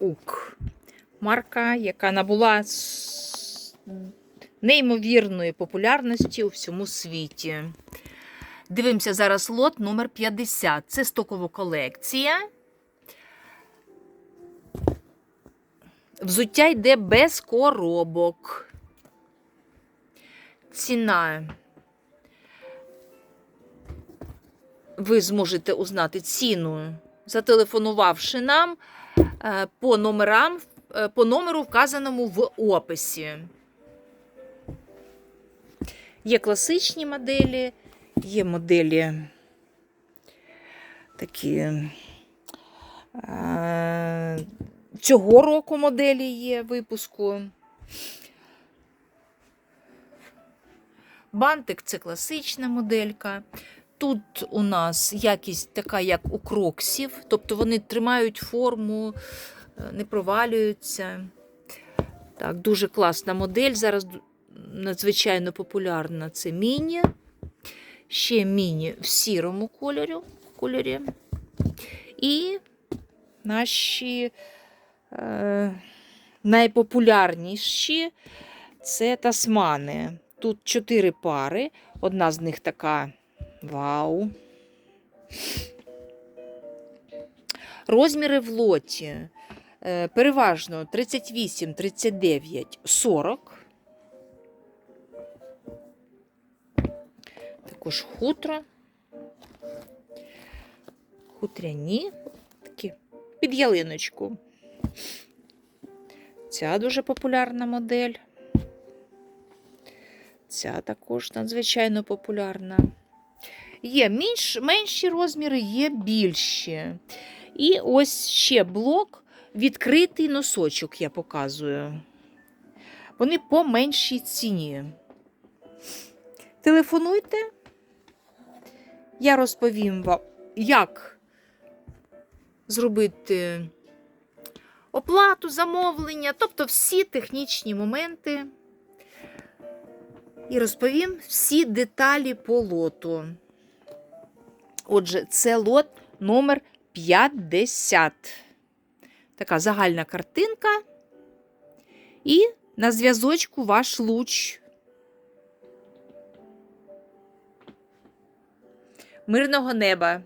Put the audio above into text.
Ук. Марка, яка набула неймовірної популярності у всьому світі. Дивимося зараз лот номер 50. Це стокова колекція. Взуття йде без коробок. Ціна. Ви зможете узнати ціну, зателефонувавши нам по номерам, е, по номеру, вказаному в описі. Є класичні моделі, є моделі такі. е, Цього року моделі є випуску. Бантик це класична моделька. Тут у нас якість така, як у кроксів, тобто вони тримають форму, е, не провалюються. Так, дуже класна модель. Зараз надзвичайно популярна це міні. Ще міні в сірому кольорі. кольорі. І наші е, найпопулярніші це тасмани. Тут чотири пари. Одна з них така вау. Розміри в лоті е, переважно 38, 39, 40. Також хутро. Хутряні, такі під ялиночку. Ця дуже популярна модель. Ця також надзвичайно популярна. Є менш, менші розміри, є більші. І ось ще блок, відкритий носочок я показую. Вони по меншій ціні. Телефонуйте, я розповім вам, як зробити оплату, замовлення, тобто всі технічні моменти. І розповім всі деталі по лоту. Отже, це лот номер 50. Така загальна картинка. І на зв'язочку ваш луч. Мирного неба!